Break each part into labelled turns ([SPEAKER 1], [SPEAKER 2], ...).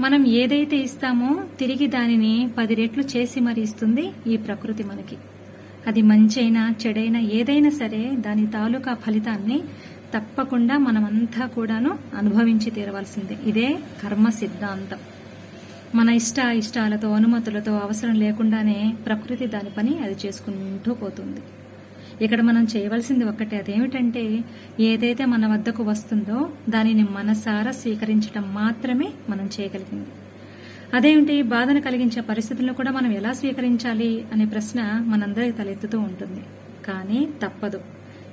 [SPEAKER 1] మనం ఏదైతే ఇస్తామో తిరిగి దానిని పది రెట్లు చేసి మరి ఇస్తుంది ఈ ప్రకృతి మనకి. అది మంచైనా చెడైనా ఏదైనా సరే దాని తాలూకా ఫలితాన్ని తప్పకుండా మనమంతా కూడాను అనుభవించి తీరవలసిందే. ఇదే కర్మ సిద్ధాంతం. మన ఇష్ట ఇష్టాలతో అనుమతులతో అవసరం లేకుండానే ప్రకృతి దాని పని అది చేసుకుంటూ పోతుంది. ఇక్కడ మనం చేయవలసింది ఒక్కటే. అదేమిటంటే ఏదైతే మన వద్దకు వస్తుందో దానిని మనసారా స్వీకరించడం మాత్రమే మనం చేయగలిగింది. అదేమిటి? బాధను కలిగించే పరిస్థితులను కూడా మనం ఎలా స్వీకరించాలి అనే ప్రశ్న మనందరికి తలెత్తుతూ ఉంటుంది. కానీ తప్పదు.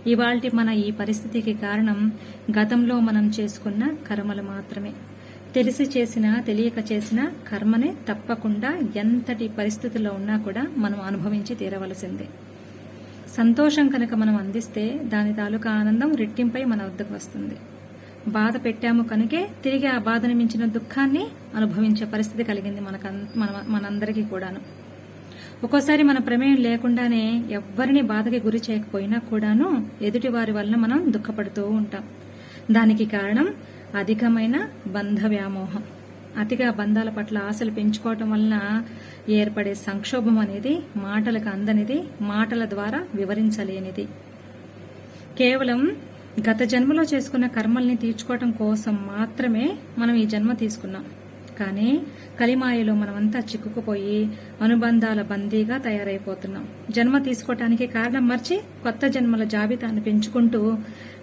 [SPEAKER 1] ఇవాల్టి మన ఈ పరిస్థితికి కారణం గతంలో మనం చేసుకున్న కర్మలు మాత్రమే. తెలిసి చేసిన తెలియక చేసిన కర్మనే తప్పకుండా ఎంతటి పరిస్థితుల్లో ఉన్నా కూడా మనం అనుభవించి తీరవలసిందే. సంతోషం కనుక మనం అందిస్తే దాని తాలూకా ఆనందం రెట్టింపై మన వద్దకు వస్తుంది. బాధ పెట్టాము కనుకే తిరిగి ఆ బాధను మించిన దుఃఖాన్ని అనుభవించే పరిస్థితి కలిగింది మనకు మన మనందరికీ కూడాను. ఒక్కోసారి మన ప్రమేయం లేకుండానే ఎవ్వరిని బాధకి గురి చేయకపోయినా కూడాను ఎదుటి వారి వలన మనం దుఃఖపడుతూ ఉంటాం. దానికి కారణం అధికమైన బంధ వ్యామోహం అతిగా బంధాల పట్ల ఆశలు పెంచుకోవటం వలన ఏర్పడే సంక్షోభం అనేది మాటలకు అందనిది మాటల ద్వారా వివరించలేనిది. కేవలం గత జన్మలో చేసుకున్న కర్మల్ని తీర్చుకోవటం కోసం మాత్రమే మనం ఈ జన్మ తీసుకున్నాం. కానీ కలిమాయలో మనమంతా చిక్కుకుపోయి అనుబంధాల బందీగా తయారైపోతున్నాం. జన్మ తీసుకోవటానికి కారణం మర్చి కొత్త జన్మల జాబితాను పెంచుకుంటూ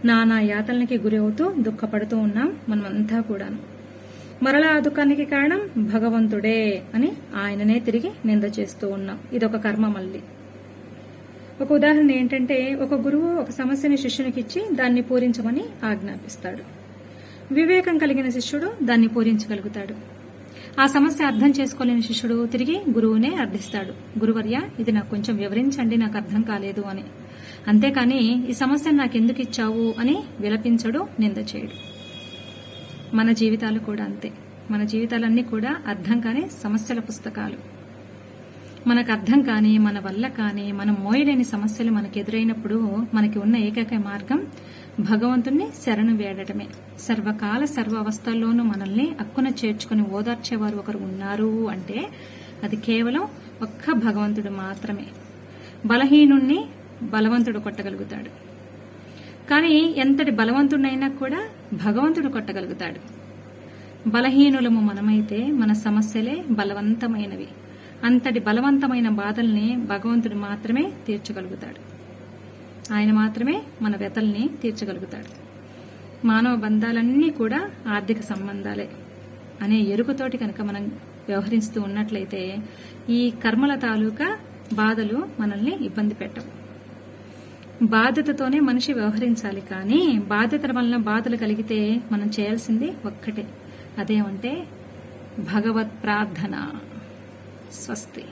[SPEAKER 1] నానా యాతలకి గురి అవుతూ దుఃఖపడుతూ ఉన్నాం మనమంతా కూడాను. మరలా ఆ దుఃఖానికి కారణం భగవంతుడే అని ఆయననే తిరిగి నింద చేస్తూ ఉన్నాం ఇదొక కర్మ మళ్ళీ. ఒక ఉదాహరణ ఏంటంటే ఒక గురువు ఒక సమస్యని శిష్యునికి ఇచ్చి దాన్ని పూరించమని ఆజ్ఞాపిస్తాడు. వివేకం కలిగిన శిష్యుడు దాన్ని పూరించగలుగుతాడు. ఆ సమస్య అర్థం చేసుకోలేని శిష్యుడు తిరిగి గురువునే అర్థిస్తాడు. గురువర్య ఇది నాకు కొంచెం వివరించండి నాకు అర్థం కాలేదు అని. అంతేకాని ఈ సమస్యను నాకెందుకు ఇచ్చావు అని విలపించడు నింద చేయడు. మన జీవితాలు కూడా అంతే. మన జీవితాలన్నీ కూడా అర్థం కాని సమస్యల పుస్తకాలు. మనకు అర్థం కాని మన వల్ల కాని మనం మోయలేని సమస్యలు మనకు ఎదురైనప్పుడు మనకి ఉన్న ఏకైక మార్గం భగవంతుణ్ణి శరణు వేడటమే. సర్వకాల సర్వ అవస్థల్లోనూ మనల్ని అక్కున చేర్చుకుని ఓదార్చేవారు ఒకరు ఉన్నారు అంటే అది కేవలం ఒక్క భగవంతుడు మాత్రమే. బలహీనుణ్ణి బలవంతుడు కొట్టగలుగుతాడు. కానీ ఎంతటి బలవంతుడైనా కూడా భగవంతుడు కొట్టగలుగుతాడు. బలహీనులము మనమైతే మన సమస్యలే బలవంతమైనవి. అంతటి బలవంతమైన బాధల్ని భగవంతుడు మాత్రమే తీర్చగలుగుతాడు. ఆయన మాత్రమే మన వ్యతల్ని తీర్చగలుగుతాడు. మానవ బంధాలన్నీ కూడా ఆర్థిక సంబంధాలే అనే ఎరుకతోటి కనుక మనం వ్యవహరిస్తూ ఉన్నట్లయితే ఈ కర్మల తాలూకా బాధలు మనల్ని ఇబ్బంది పెట్టవు. బాధ్యతతోనే మనిషి వ్యవహరించాలి కానీ బాధ్యతల వలన బాధలు కలిగితే మనం చేయాల్సింది ఒక్కటే. అదేమంటే భగవత్ ప్రార్థన. స్వస్తి.